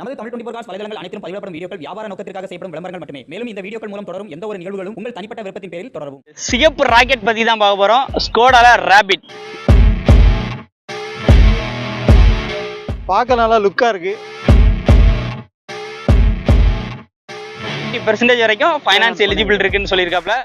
நமது Tamil twenty cos வலைதளங்கள் அனைத்தும் பதிவிடப்படும் வீடியோக்கள் வியாபார நோக்கத்திற்காக செய்யப்படும் விளம்பரங்கள் மட்டுமே. மேலும் இந்த வீடியோக்கள் மூலம் தொடரும் எந்த ஒரு நிகழ்வுகளும் உங்கள் தனிப்பட்ட விருப்பத்தின் பேரில் தொடரவும். சிகப்பு ராக்கெட் பத்தி தான் பார்க்க போறோம். ஸ்கோடால ரேபிட் பார்க்க நல்லா லுக்கா இருக்கு. ஃபிஃப்டி பெர்சன்டேஜ் வரைக்கும் ஃபைனான்ஸ் எலிஜிபிள் இருக்குன்னு சொல்லியிருக்காப்ல.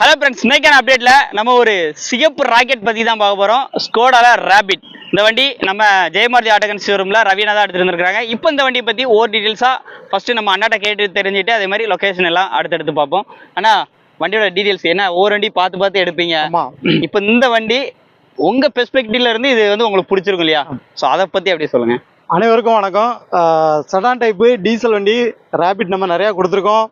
ஹலோ ஃப்ரெண்ட்ஸ் இன்னைக்கான அப்டேட்ல நம்ம ஒரு சிகப்பு ராக்கெட் பத்தி தான் பார்க்க போறோம். ஸ்கோடால ரேபிட் இந்த வண்டி நம்ம ஜெயமாரதி ஆட்டோகன் ஷோரூம்ல ரவீனா தான் எடுத்துட்டு வந்திருக்காங்க. இப்போ இந்த வண்டியை பத்தி ஓர் டீடைல்ஸா ஃபர்ஸ்ட் நம்ம அண்ணாட்ட கேட்டு தெரிஞ்சுட்டு அதே மாதிரி லொகேஷன் எல்லாம் அடுத்தடுத்து பார்ப்போம். ஆனா வண்டியோட டீடைல்ஸ் என்ன? ஒவ்வொரு வண்டி பார்த்து பார்த்து எடுப்பீங்க. இப்போ இந்த வண்டி உங்க பெர்ஸ்பெக்டிவ்ல இருந்து இது வந்து உங்களுக்கு பிடிச்சிருக்கும் இல்லையா? ஸோ அதை பத்தி அப்படியே சொல்லுங்க. அனைவருக்கும் வணக்கம். சடான் டைப்பு டீசல் வண்டி ரேபிட் நம்ம நிறையா கொடுத்துருக்கோம்.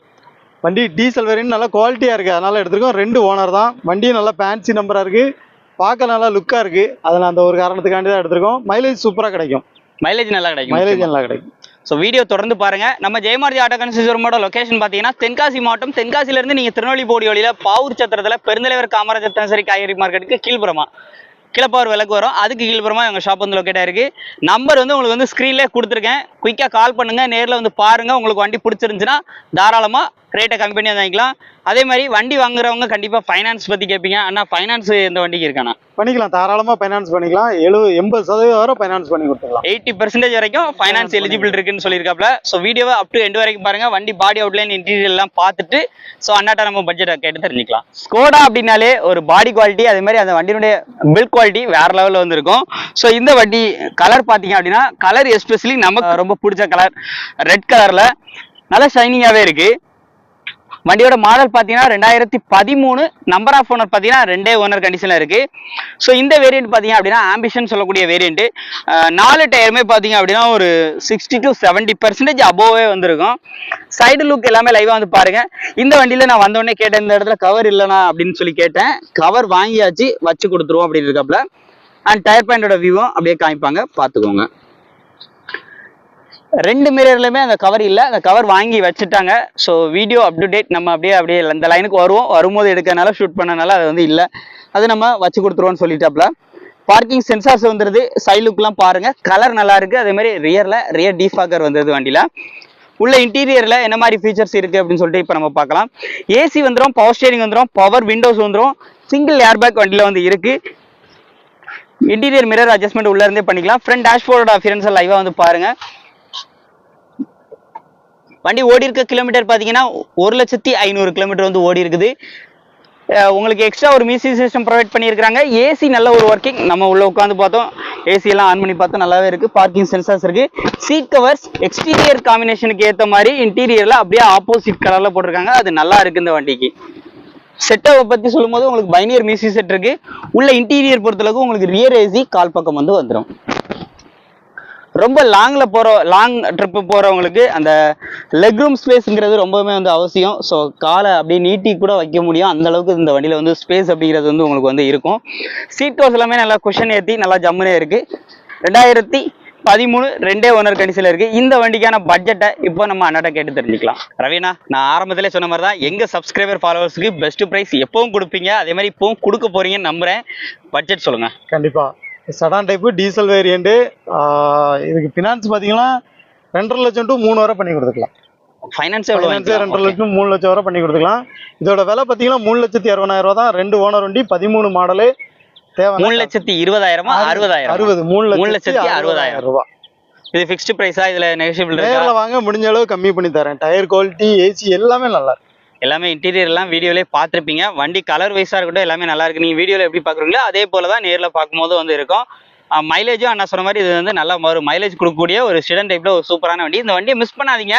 வண்டி டீசல் வேரியன்ட் நல்லா குவாலிட்டியாக இருக்குது அதனால் எடுத்திருக்கோம். ரெண்டு ஓனர் தான். வண்டியும் நல்லா ஃபேன்சி நம்பராக இருக்குது பார்க்க நல்லா லுக்காக இருக்குது அதில் அந்த ஒரு காரணத்துக்காண்டி தான் எடுத்திருக்கோம். மைலேஜ் சூப்பராக கிடைக்கும். மைலேஜ் நல்லா கிடைக்கும். மைலேஜ் நல்லா கிடைக்கும். ஸோ வீடியோ தொடர்ந்து பாருங்க. நம்ம ஜெயமாரதி ஆட்டோ கன்சியூமரோட லொகேஷன் பார்த்தீங்கன்னா தென்காசி மாவட்டம். தென்காசில இருந்து நீங்க திருநெல்வேலி போடி வழியில பாவூர் சத்திரத்துல பெருந்தலைவர் காமராஜர் தனசரி காய்கறி மார்க்கெட்டுக்கு கீழ்புறமா கிளப்பார் விலைக்கு வரும். அதுக்கு கீழ்புறமா எங்கள் ஷாப் வந்து லொக்கேட் ஆயிருக்கு. நம்பர் வந்து உங்களுக்கு வந்து ஸ்க்ரீன்லேயே கொடுத்துருக்கேன். குயிக்காக கால் பண்ணுங்கள் நேரில் வந்து பாருங்கள் உங்களுக்கு வண்டி பிடிச்சிருந்துச்சுன்னா தாராளமாக ரேட்டை கம்மி பண்ணி வாங்கிக்கலாம். அதே மாதிரி வண்டி வாங்குறவங்க கண்டிப்பாக ஃபைனான்ஸ் பற்றி கேட்பீங்க. ஆனால் ஃபைனான்ஸ் இந்த வண்டிக்கு இருக்காண்ணா பண்ணிக்கலாம். தாராளமாக ஃபைனான்ஸ் பண்ணிக்கலாம். எழுபது எண்பது சதவீதம் வரை ஃபைனான்ஸ் பண்ணி கொடுத்துக்கலாம். எயிட்டி பர்சன்டேஜ் வரைக்கும் ஃபைனான்ஸ் எலிஜிபிள் இருக்குன்னு சொல்லியிருக்காப்ல. ஸோ வீடியோவை அப் டு எண்ட் வரைக்கும் பாருங்க. வண்டி பாடி அவுட்லைன் இன்டீரியர் எல்லாம் பார்த்துட்டு ஸோ அண்ணாட்ட நம்ம பட்ஜெட்டை கேட்டு தெரிஞ்சுக்கலாம். ஸ்கோடா அப்படின்னாலே ஒரு பாடி குவாலிட்டி அதே மாதிரி அந்த வண்டியினுடைய பில்ட் குவாலிட்டி வேற லெவலில் வந்திருக்கும். ஸோ இந்த வண்டி கலர் பார்த்தீங்க அப்படின்னா கலர் எஸ்பெஷலி நமக்கு ரொம்ப பிடிச்ச கலர் ரெட் கலரில் நல்லா ஷைனிங்காகவே இருக்கு. வண்டியோட மாடல் பார்த்தீங்கன்னா ரெண்டாயிரத்தி பதிமூணு நம்பர் ஆஃப் ஓனர் பார்த்தீங்கன்னா ரெண்டே ஓனர் கண்டிஷனில் இருக்குது ஸோ இந்த வேரியன்ட் பார்த்தீங்க அப்படின்னா ஆம்பிஷன் சொல்லக்கூடிய வேரியண்ட்டு நாலு டயருமே பார்த்தீங்க அப்படின்னா ஒரு sixty to seventy percentage above வந்திருக்கும். சைடு லுக் எல்லாமே லைவாக வந்து பாருங்கள் இந்த வண்டியில் நான் வந்தோடனே கேட்டேன் இந்த இடத்துல கவர் இல்லைனா அப்படின்னு சொல்லி கேட்டேன். கவர் வாங்கியாச்சு வச்சு கொடுத்துருவோம் அப்படின்னு இருக்காப்புல. அண்ட் டயர் பாயிண்டோட வியூவும் அப்படியே காமிப்பாங்க. பார்த்துக்கோங்க. ரெண்டு மிரர்லையுமே அந்த கவர் இல்லை. அந்த கவர் வாங்கி வச்சுட்டாங்க. So video up to date நம்ம அப்படியே அப்படியே இந்த லைனுக்கு வருவோம். வரும்போது எடுக்கிறனால ஷூட் பண்ணனால அது வந்து இல்லை. அது நம்ம வச்சு கொடுத்துருவோம்னு சொல்லிட்டாப்ல. பார்க்கிங் சென்சார்ஸ் வந்துருது. சைட் லுக்லாம் பாருங்க. கலர் நல்லா இருக்கு. அதே மாதிரி ரியரில் ரியர் டீஃபாக்கர் வந்தது வண்டியில். உள்ள இன்டீரியரில் என்ன மாதிரி ஃபீச்சர்ஸ் இருக்குது அப்படின்னு சொல்லிட்டு இப்போ நம்ம பார்க்கலாம். ஏசி வந்துடும் பவர் ஸ்டேரிங் வந்துடும் பவர் விண்டோஸ் வந்துடும் சிங்கிள் ஏர்பேக் வண்டியில் வந்து இருக்குது இன்டீரியர் மிரர் அட்ஜஸ்ட்மெண்ட் உள்ளே இருந்தே பண்ணிக்கலாம். ஃப்ரண்ட் டேஷ்போர்டோட அஃபியரன்ஸை லைவாக வந்து பாருங்க. வண்டி ஓடி இருக்க கிலோமீட்டர் பார்த்தீங்கன்னா ஒரு லட்சத்தி ஐநூறு கிலோமீட்டர் வந்து ஓடி இருக்குது. உங்களுக்கு எக்ஸ்ட்ரா ஒரு மியூசிக் சிஸ்டம் ப்ரொவைட் பண்ணியிருக்காங்க ஏசி நல்ல ஒரு ஒர்க்கிங் நம்ம உள்ள உட்காந்து பார்த்தோம். ஏசியெல்லாம் ஆன் பண்ணி பார்த்தோம் நல்லாவே இருக்கு. பார்க்கிங் சென்சார்ஸ் இருக்கு. சீட் கவர்ஸ் எக்ஸ்டீரியர் காம்பினேஷனுக்கு ஏற்ற மாதிரி இன்டீரியர்ல அப்படியே ஆப்போசிட் கலர்ல போட்டிருக்காங்க. அது நல்லா இருக்கு இந்த வண்டிக்கு. செட்டை பத்தி சொல்லும்போது உங்களுக்கு பைனியர் மியூசிக் செட் இருக்கு. உள்ள இன்டீரியர் பொறுத்தளவுக்கு உங்களுக்கு ரியர் ஏசி கால் பக்கம் வந்து வந்துடும் ரொம்ப லாங்கில் போகிற லாங் ட்ரிப்பு போகிறவங்களுக்கு அந்த லெக் ரூம் ஸ்பேஸுங்கிறது ரொம்பவுமே வந்து அவசியம். ஸோ காலை அப்படியே நீட்டி கூட வைக்க முடியும். அந்த அளவுக்கு இந்த வண்டியில் வந்து ஸ்பேஸ் அப்படிங்கிறது வந்து உங்களுக்கு வந்து இருக்கும். சீட் கவர்ஸ் எல்லாமே நல்லா குஷன் ஏற்றி நல்லா ஜம்முனே இருக்கு. ரெண்டாயிரத்தி பதிமூணு ரெண்டே ஓனர் கண்டிஷனில் இருக்குது இந்த வண்டிக்கான பட்ஜெட்டை இப்போ நம்ம அண்ணாட்ட கேட்டு தெரிஞ்சுக்கலாம். ரவீனா நான் ஆரம்பத்திலே சொன்ன மாதிரி தான் எங்கள் சப்ஸ்கிரைபர் ஃபாலோவர்ஸ்க்கு பெஸ்ட் ப்ரைஸ் எப்பவும் கொடுப்பீங்க. அதே மாதிரி இப்போவும் கொடுக்க போறீங்கன்னு நம்புறேன். பட்ஜெட் சொல்லுங்கள் கண்டிப்பாக சடான் டைப்பு டீசல் வேரியண்ட்டு இதுக்கு ஃபினான்ஸ் பார்த்தீங்கன்னா ரெண்டரை லட்சம் டு மூணு வரை பண்ணி கொடுத்துக்கலாம். ஃபைனான்ஸ் ஃபைனான்ஸே ரெண்டரை லட்சம் மூணு லட்சம் வரை பண்ணி கொடுத்துக்கலாம். இதோட விலை பார்த்தீங்கன்னா மூணு லட்சத்தி அறுபதாயிரம் ரூபா தான். ரெண்டு ஓனர் வண்டி பதிமூணு மாடலு தேவை. மூணு லட்சத்தி இருபதாயிரமா அறுபதாயிரம்? அறுபது மூணு மூணு லட்சத்தி அறுபதாயிரம் ரூபா இது ஃபிக்ஸ்டு ப்ரைஸா இதுல நெகோஷியபிள் நேரில் வாங்க முடிஞ்ச அளவு கம்மி பண்ணி தரேன். டயர் குவாலிட்டி ஏசி எல்லாமே நல்லா இருக்கு. எல்லாமே இன்டீரியர் எல்லாம் பார்த்துருப்பீங்க. வண்டி கலர் வைஸாக இருக்கட்டும் எல்லாமே நல்லா இருக்கு. நீங்கள் வீடியோவில் எப்படி பார்க்குறீங்களோ அதே போல தான் நேரில் பார்க்கும்போது வந்து இருக்கும். மைலேஜும் அண்ணா சொன்ன மாதிரி இது வந்து நல்லா ஒரு மைலேஜ் கொடுக்கக்கூடிய ஒரு ஸ்டூடெண்ட் டைப்ல ஒரு சூப்பரான வண்டி. இந்த வண்டியை மிஸ் பண்ணாதீங்க.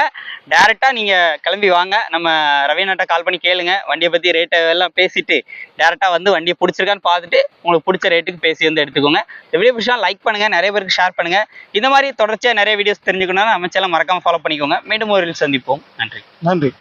டேரெக்டாக நீங்கள் கிளம்பி வாங்க. நம்ம ரவீனாட்ட கால் பண்ணி கேளுங்க. வண்டியை பற்றி ரேட்டை எல்லாம் பேசிட்டு டேரெக்டாக வந்து வண்டியை பிடிச்சிருக்கான்னு பார்த்துட்டு உங்களுக்கு பிடிச்ச ரேட்டுக்கு பேசி வந்து எடுத்துக்கோங்க. இந்த வீடியோ பிடிச்சா லைக் பண்ணுங்கள் நிறைய பேருக்கு ஷேர் பண்ணுங்கள் இந்த மாதிரி தொடர்ச்சியாக நிறைய வீடியோஸ் தெரிஞ்சுக்கணும்னா அமைச்செல்லாம் மறக்காமல் ஃபாலோ பண்ணிக்கோங்க. மீண்டும் ஒரு சந்திப்போம். நன்றி. நன்றி.